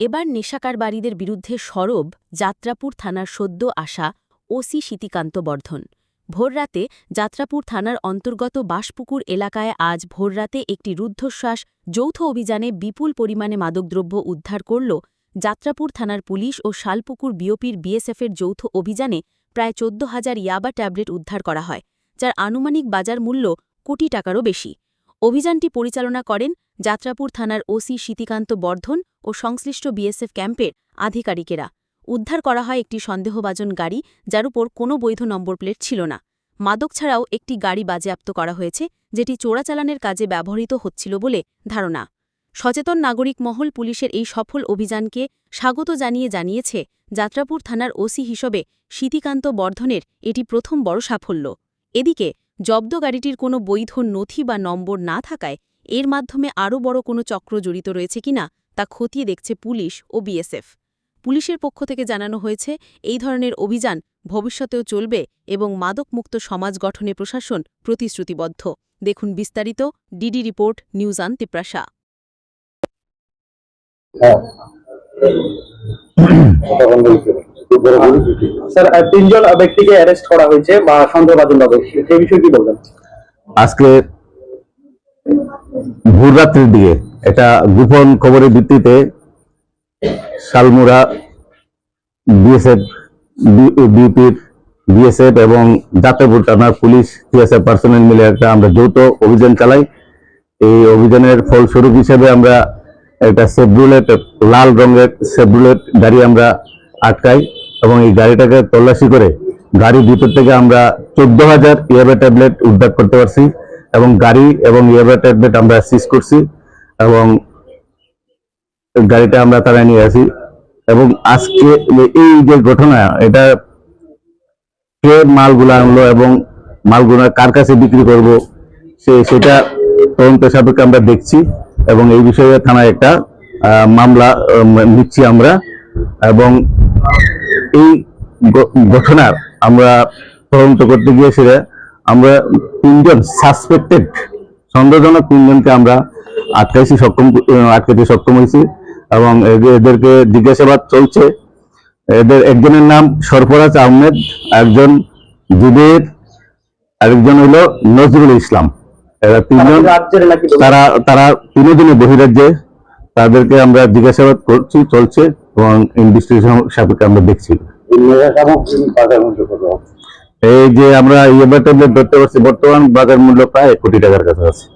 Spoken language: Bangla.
এবার নেশাকারবারীদের বিরুদ্ধে সরব যাত্রাপুর থানার সদ্য আসা ওসি শীতিকান্ত বর্ধন। ভোররাতে যাত্রাপুর থানার অন্তর্গত বাসপুকুর এলাকায় আজ ভোররাতে একটি রুদ্ধশ্বাস যৌথ অভিযানে বিপুল পরিমাণে মাদকদ্রব্য উদ্ধার করল যাত্রাপুর থানার পুলিশ ও শালপুকুর বিওপির বিএসএফের যৌথ অভিযানে প্রায় চোদ্দ হাজার ইয়াবা ট্যাবলেট উদ্ধার করা হয়, যার আনুমানিক বাজার মূল্য কোটি টাকারও বেশি। অভিযানটি পরিচালনা করেন যাত্রাপুর থানার ওসি শীতিকান্ত বর্ধন ও সংশ্লিষ্ট বিএসএফ ক্যাম্পের আধিকারিকেরা। উদ্ধার করা হয় একটি সন্দেহভাজন গাড়ি, যার উপর কোনো বৈধ নম্বর প্লেট ছিল না। মাদক ছাড়াও একটি গাড়ি বাজেয়াপ্ত করা হয়েছে, যেটি চোরাচালানের কাজে ব্যবহৃত হচ্ছিল বলে ধারণা। সচেতন নাগরিক মহল পুলিশের এই সফল অভিযানকে স্বাগত জানিয়ে জানিয়েছে যাত্রাপুর থানার ওসি হিসেবে শীতিকান্ত বর্ধনের এটি প্রথম বড় সাফল্য। এদিকে জব্দ গাড়িটির কোনো বৈধ নথি বা নম্বর না থাকায় এর মাধ্যমে আরও বড় কোনো চক্র জড়িত রয়েছে কিনা তা খতিয়ে দেখছে পুলিশ ও বিএসএফ। পুলিশের পক্ষ থেকে জানানো হয়েছে, এই ধরনের অভিযান ভবিষ্যতেও চলবে এবং মাদকমুক্ত সমাজ গঠনে প্রশাসন প্রতিশ্রুতিবদ্ধ। দেখুন বিস্তারিত, ডিডি রিপোর্ট, নিউজ আন তিপ্রাসা। স্যার তিনজন ব্যক্তিকে অ্যারেস্ট করা হয়েছে, বা সন্দেহভাজন হবে সেই বিষয়ে কি বলবেন? আজকে ভোররাত্রির দিকে একটা গোপন খবরের ভিত্তিতে শালমুরা বিএসএফ বিউপির বিএসএফ এবং যাত্রাপুর থানার পুলিশ টিএসএফ পার্সোনাল মিলে একটা আমরা যৌথ অভিযান চালাই। এই অভিযানের ফলস্বরূপ হিসেবে আমরা একটা সেব্রুলেট লাল রঙের সেব্রুলেট গাড়ি আমরা আটকাই। এবং এই গাড়িটাকে তল্লাশি করে গাড়ির ভিতর থেকে আমরা চোদ্দ হাজার ইয়াবা ট্যাবলেট উদ্ধার করতে পারছি এবং গাড়ি এবং ইয়াবা ট্যাবলেট আমরা সিজ করছি এবং গাড়িটা আমরা তারা নিয়ে আসি। এবং আজকে এই যে ঘটনা, এটা কে মালগুলো আনলো এবং মালগুলা কার কাছে বিক্রি করব, সে সেটা তদন্ত সাপেক্ষে আমরা দেখছি এবং এই বিষয়ে থানায় একটা মামলা নিচ্ছি আমরা এবং এই ঘটনার আমরা তদন্ত করতে গিয়ে সেটা আমরা তিনজন সাসপেক্টেড সন্দেহজনক তিনজনকে আমরা আটকাইছি সক্ষম আটকাইতে সক্ষম হয়েছি এবং এদের- এদেরকে জিজ্ঞাসাবাদ চলছে। এদের একজনের নাম সরফরাজ আহমেদ একজন জুবের আরেকজন হলো নজরুল ইসলাম। এরা তিনজন? তারা তারা তিনদিনে বহিরাজ্যে। তাদেরকে আমরা জিজ্ঞাসাবাদ করছি চলছে। এবং ইনভেস্টিগেশন সাপেক্ষে আমরা দেখছি। এই যে আমরা ইয়ে ধরতে পারছি বর্তমান বাজার মূল্য প্রায় এক কোটি টাকার কাছাকাছি।